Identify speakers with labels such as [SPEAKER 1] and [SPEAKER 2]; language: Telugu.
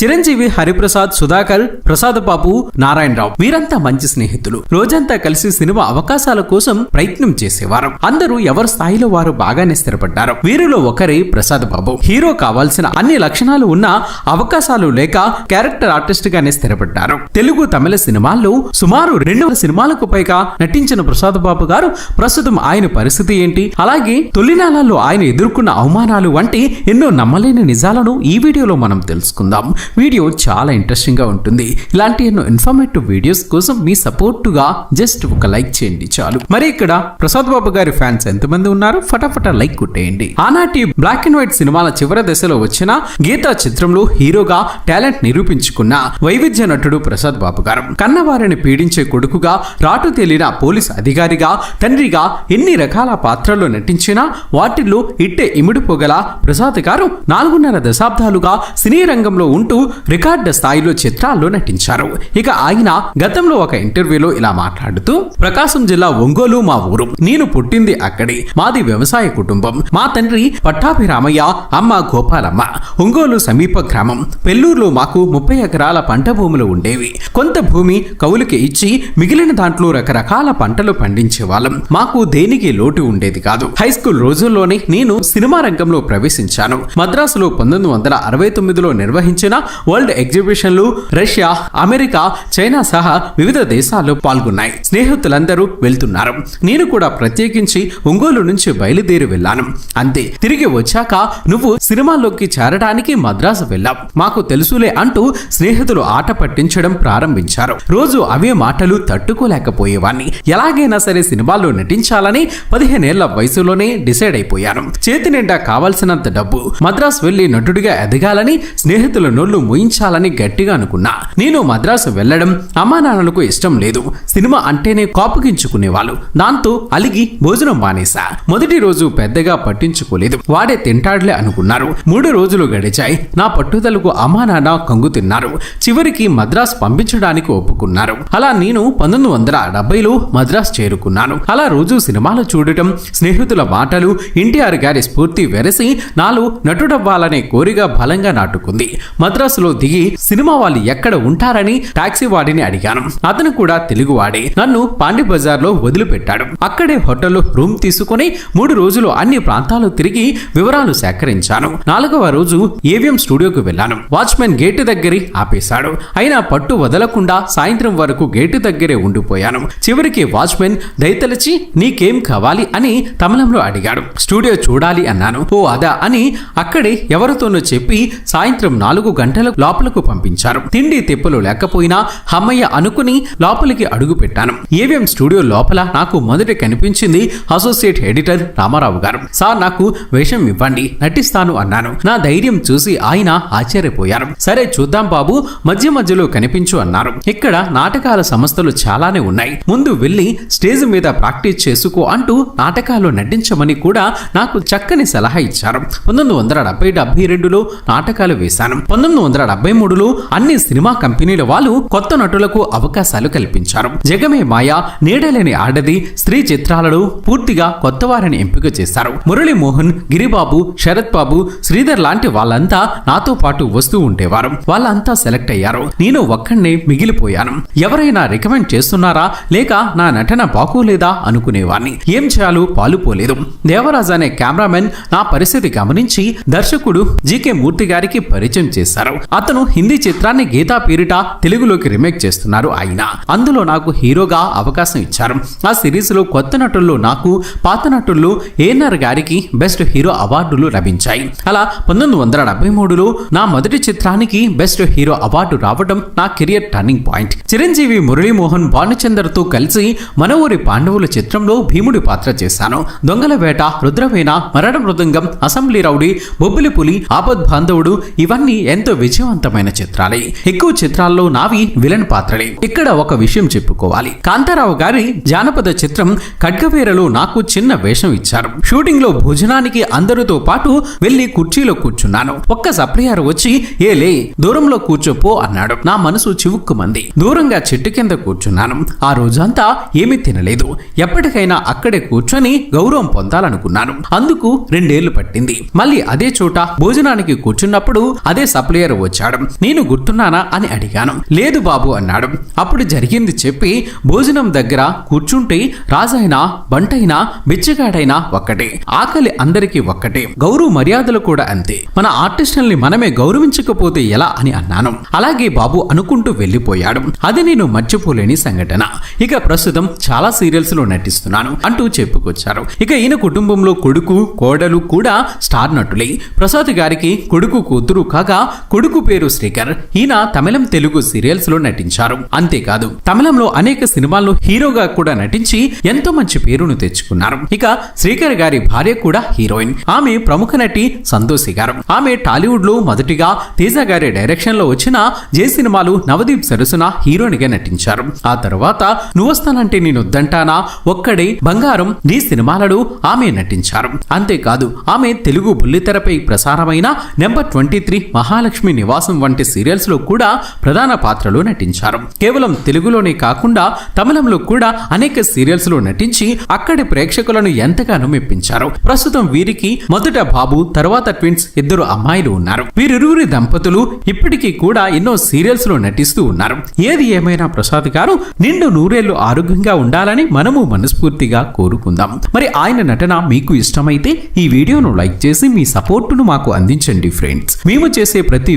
[SPEAKER 1] చిరంజీవి హరిప్రసాద్ సుధాకర్ ప్రసాద్ బాబు నారాయణరావు వీరంతా మంచి స్నేహితులు. రోజంతా కలిసి సినిమా అవకాశాల కోసం ప్రయత్నం చేసేవారు. అందరూ ఎవరి స్థాయిలో వారు బాగానే స్థిరపడ్డారు. వీరిలో ఒకరే ప్రసాద్ బాబు. హీరో కావాల్సిన అన్ని లక్షణాలు ఉన్న అవకాశాలు లేక క్యారెక్టర్ ఆర్టిస్ట్ గానే స్థిరపడ్డారు. తెలుగు తమిళ సినిమాల్లో సుమారు రెండు సినిమాలకు పైగా నటించిన ప్రసాద్ బాబు గారు ప్రస్తుతం ఆయన పరిస్థితి ఏంటి? అలాగే తొలినాలలో ఆయన ఎదుర్కొన్న అవమానాలు వంటి ఎన్నో నమ్మలేని నిజాలను ఈ వీడియోలో మనం తెలుసుకుందాం. వీడియో చాలా ఇంట్రెస్టింగ్గా ఉంటుంది. ఇలాంటి ఎన్నో ఇన్ఫర్మేటివ్ వీడియోస్ కోసం మీ సపోర్టుగా జస్ట్ ఒక లైక్ చేయండి చాలు. మరి ఇక్కడ ప్రసాద్ బాబు గారి ఫ్యాన్స్ ఎంతమంది ఉన్నారు ఫటాఫట లైక్ కొట్టేయండి. ఆనాటి బ్లాక్ అండ్ వైట్ సినిమాల చివరి దశలో వచ్చిన గీతా చిత్రంలో హీరోగా టాలెంట్ నిరూపించుకున్న వైవిధ్య నటుడు ప్రసాద్ బాబు గారు. కన్నవారిని పీడించే కొడుకుగా రాటు తేలిన పోలీస్ అధికారిగా తండ్రిగా ఎన్ని రకాల పాత్రల్లో నటించినా వాటిల్లో ఇట్టే ఇమిడిపోగల ప్రసాద్ గారు నాలుగున్నర దశాబ్దాలుగా సినీ రంగంలో ఉంటూ రికార్డు స్థాయిలో చిత్రాల్లో నటించారు. ఇక ఆయన గతంలో ఒక ఇంటర్వ్యూలో ఇలా మాట్లాడుతూ ప్రకాశం జిల్లా ఒంగోలు మా ఊరు. నేను పుట్టింది అక్కడే. మాది వ్యవసాయ కుటుంబం. మా తండ్రి పట్టాభిరామయ్య అమ్మ గోపాలమ్మ. ఒంగోలు సమీప గ్రామం. పెల్లూరులో మాకు ముప్పై ఎకరాల పంట భూములు ఉండేవి. కొంత భూమి కౌలుకి ఇచ్చి మిగిలిన దాంట్లో రకరకాల పంటలు పండించే వాళ్ళం మాకు దేనికి లోటు ఉండేది కాదు. హై స్కూల్ రోజుల్లోనే నేను సినిమా రంగంలో ప్రవేశించాను. మద్రాసులో పంతొమ్మిది వందల అరవై తొమ్మిదిలో నిర్వహించిన వరల్డ్ ఎగ్జిబిషన్లు రష్యా అమెరికా చైనా సహా వివిధ దేశాల్లో పాల్గొన్నాయి. స్నేహితులందరూ వెళ్తున్నారు. నేను కూడా ప్రత్యేకించి ఒంగోలు నుంచి బయలుదేరి వెళ్ళాను. అంతే తిరిగి వచ్చాక నువ్వు సినిమాల్లోకి చేరడానికి మద్రాసు వెళ్ళాం మాకు తెలుసులే అంటూ స్నేహితులు ఆట పట్టించడం ప్రారంభించారు. రోజు అవే మాటలు తట్టుకోలేకపోయేవాణ్ణి. ఎలాగైనా సరే సినిమాల్లో నటించాలని పదిహేనేళ్ళ వయసులోనే డిసైడ్ అయిపోయాను. చేతి నిండా కావాల్సినంత డబ్బు మద్రాసు వెళ్ళి నటుడిగా ఎదగాలని స్నేహితుల నోళ్ళు మూయించాలని గట్టిగా అనుకున్నా. నేను మద్రాసు వెళ్ళడం అమ్మా నాన్నలకు ఇష్టం లేదు. సినిమా అంటేనే కోపగించుకునేవాళ్ళు. దాంతో అలిగి భోజనం మానేశా. మొదటి రోజు పెద్దగా పట్టించుకోలేదు. వాడే తింటాడులే అనుకున్నారు. మూడు రోజులు గడిచాయి. నా పట్టుదలకు అమ్మా నాన్న కంగు తిన్నారు. చివరికి మద్రాస్ పంపించడానికి ఒప్పుకున్నారు. అలా నేను పంతొమ్మిది వందల డెబ్బైలో మద్రాస్ చేరుకున్నాను. అలా రోజు సినిమాలు చూడటం స్నేహితుల మాటలు ఎన్టీఆర్ గారి స్ఫూర్తి వెరసి నాలో నటుడవ్వాలనే కోరిక బలంగా నాటుకుంది. మద్రాసులో దిగి సినిమా వాళ్ళు ఎక్కడ ఉంటారని టాక్సీ వాడిని అడిగాను. అతను కూడా తెలుగువాడే. నన్ను పాండి బజార్లో వదిలిపెట్టాడు. అక్కడే హోటల్లో రూమ్ తీసుకుని మూడు రోజులు అన్ని ప్రాంతాలు తిరిగి వివరాలు సేకరించాను. నాలుగవ రోజు ఏవిఎం స్టూడియోకు వెళ్ళాను. వాచ్మెన్ గేటు దగ్గరే ఆపేశాడు. అయినా పట్టు వదలకుండా సాయంత్రం వరకు గేటు దగ్గరే ఉండిపోయాను. చివరికి వాచ్మెన్ దయతలచి నీకేం కావాలి? అని తమిళంలో అడిగాడు. స్టూడియో చూడాలి అన్నాను. ఓ అదా అని అక్కడే ఎవరితోనో చెప్పి సాయంత్రం నాలుగు గంటల లోపలకు పంపించారు. తిండి తిప్పలు లేకపోయినా హమ్మయ్య అనుకుని లోపలికి అడుగు పెట్టాను. ఏవిఎం స్టూడియో లోపల నాకు మొదట కనిపించింది అసోసియేట్ ఎడిటర్ రామారావు గారు. సార్ నాకు వేషం ఇవ్వండి నటిస్తాను అన్నాను. నా ధైర్యం చూసి ఆయన ఆశ్చర్యపోయారు. సరే చూద్దాం బాబు మధ్య మధ్యలో కనిపించు అన్నారు. ఇక్కడ నాటకాల సంస్థలు చాలానే ఉన్నాయి. ముందు వెళ్ళి స్టేజ్ మీద ప్రాక్టీస్ చేసుకో అంటూ నాటకాల్లో నటించమని కూడా నాకు చక్కని సలహా ఇచ్చారు. పంతొమ్మిది వందల డెబ్బై డెబ్బై రెండులో నాటకాలు వేశాను. పంతొమ్మిది వందల డెబ్బై మూడులో అన్ని సినిమా కంపెనీల వాళ్ళు కొత్త నటులకు అవకాశాలు కల్పించారు. జగమే మాయ నీడలేని ఆడది స్త్రీ చిత్రాలలో పూర్తిగా కొత్త వారిని ఎంపిక చేశారు. మురళీమోహన్ గిరిబాబు శరత్ బాబు శ్రీధర్ లాంటి వాళ్ళంతా నాతో పాటు వస్తూ ఉండేవారు. వాళ్ళంతా సెలెక్ట్ అయ్యారు. నేను ఒక్కడే మిగిలిపోయాను. ఎవరైనా రికమెండ్ చేస్తున్నారా? లేక నా నటన బాగోలేదా? అనుకునేవాణ్ణి ఏం చేయాలో పాలుపోలేదు దేవరాజ్ అనే కెమెరామెన్ నా పరిస్థితి గమనించి దర్శకుడు జీకే మూర్తి గారికి పరిచయం చేశారు. అతను హిందీ చిత్రాన్ని గీతా పీరిట తెలుగులోకి రిమేక్ చేస్తున్నారు ఆయన. అందులో నాకు హీరోగా అవకాశం ఇచ్చారు. ఆ సిరీస్లో కొత్త నటుల్లో నాకు పాత నటుల్లో ఏఎన్ఆర్ గారికి బెస్ట్ హీరో అవార్డులు లభించాయి. అలా పంతొమ్మిది వందల డెబ్బై మూడులో నా మొదటి చిత్రానికి బెస్ట్ హీరో అవార్డు రావడం నా career turning point. Chiranjeevi Murali Mohan భానుచందర్తో కలిసి మన ఊరి పాండవుల చిత్రంలో భీముడి పాత్ర చేశాను. దొంగల వేట రుద్రవేణ మరణ మృదంగం అసెంబ్లీ రౌడీ బొబ్బిలి పులి ఆపద్ బాంధవుడు ఇవన్నీ ఎంతో విజయవంతమైన చిత్రాలే. ఎక్కువ చిత్రాల్లో నావి విలన్ పాత్రలే. ఇక్కడ ఒక విషయం చెప్పుకోవాలి. కాంతారావు గారి జానపద చిత్రం ఖడ్గవీరలో నాకు చిన్న వేషం ఇచ్చారు. షూటింగ్లో భోజనానికి అందరితో పాటు వెళ్ళి కుర్చీలో కూర్చున్నాను. ఒక్క సప్లయర్ వచ్చి ఏ లే దూరంలో కూర్చోపో అన్నాడు. నా మనసు చివుక్కుమంది. దూరంగా చెట్టు కింద కూర్చున్నాను. ఆ రోజంతా ఏమీ తినలేదు. ఎప్పటికైనా అక్కడే కూర్చొని గౌరవం పొందాలనుకున్నాను. అందుకు రెండేళ్ళు పట్టింది. మళ్ళీ అదే చోట భోజనానికి కూర్చున్నప్పుడు అదే సప్లయర్ శ్రీకర్ వచ్చాడు. నేను గుర్తున్నానా? అని అడిగాను. లేదు బాబు అన్నాడు. అప్పుడు జరిగింది చెప్పి భోజనం దగ్గర కూర్చుంటే రాజైనా బంటైనా బిచ్చగాడైనా ఒక్కటే. ఆకలి అందరికీ ఒక్కటే. గౌరవ మర్యాదలు కూడా అంతే. మన ఆర్టిస్టుల్ని మనమే గౌరవించకపోతే ఎలా అని అన్నాను. అలాగే బాబు అనుకుంటూ వెళ్ళిపోయాడు. అది నేను మర్చిపోలేని సంఘటన. ఇక ప్రస్తుతం చాలా సీరియల్స్లో నటిస్తున్నాను అంటూ చెప్పుకొచ్చారు. ఇక ఈయన కుటుంబంలో కొడుకు కోడలు కూడా స్టార్ నటులే. ప్రసాద్ గారికి కొడుకు కూతురు కాగా కొడుకు పేరు శ్రీకర్ ఈయన తమిళం తెలుగు సీరియల్స్లో నటించారు. అంతేకాదు తమిళంలో అనేక సినిమాల్లో హీరోగా కూడా నటించి ఎంతో మంచి పేరును తెచ్చుకున్నారు. ఇక శ్రీకర్ గారి భార్య కూడా హీరోయిన్. ఆమె ప్రముఖ నటి సంతోషి గారు. ఆమె టాలీవుడ్లో మొదటిగా తేజ గారి డైరెక్షన్లో వచ్చిన జే సినిమాలు నవదీప్ సరసన హీరోయిన్గా నటించారు. ఆ తర్వాత నువ్వొస్తానంటే నేను వద్దంటానా? ఒక్కడే బంగారం నీ సినిమాలలో ఆమె నటించారు. అంతేకాదు ఆమె తెలుగు బుల్లితెరపై ప్రసారమైన నెంబర్ ట్వంటీ త్రీ మహాలక్ష్మి నివాసం వంటి సీరియల్స్లో కూడా ప్రధాన పాత్రలో నటించారు. కేవలం తెలుగులోనే కాకుండా తమిళంలో కూడా అనేక సీరియల్స్లో నటించి అక్కడి ప్రేక్షకులను ఎంతగానో మెప్పించారు. ప్రస్తుతం వీరికి మొదట బాబు తర్వాత ట్విన్స్ ఇద్దరు అమ్మాయిలు ఉన్నారు. వీరిరువురి దంపతులు ఇప్పటికీ కూడా ఎన్నో సీరియల్స్లో నటిస్తూ ఉన్నారు. ఏది ఏమైనా ప్రసాద్ గారు నిండు నూరేళ్ళు ఆరోగ్యంగా ఉండాలని మనము మనస్ఫూర్తిగా కోరుకుందాం. మరి ఆయన నటన మీకు ఇష్టమైతే ఈ వీడియోను లైక్ చేసి మీ సపోర్టును మాకు అందించండి ఫ్రెండ్స్. మేము చేసే ప్రతి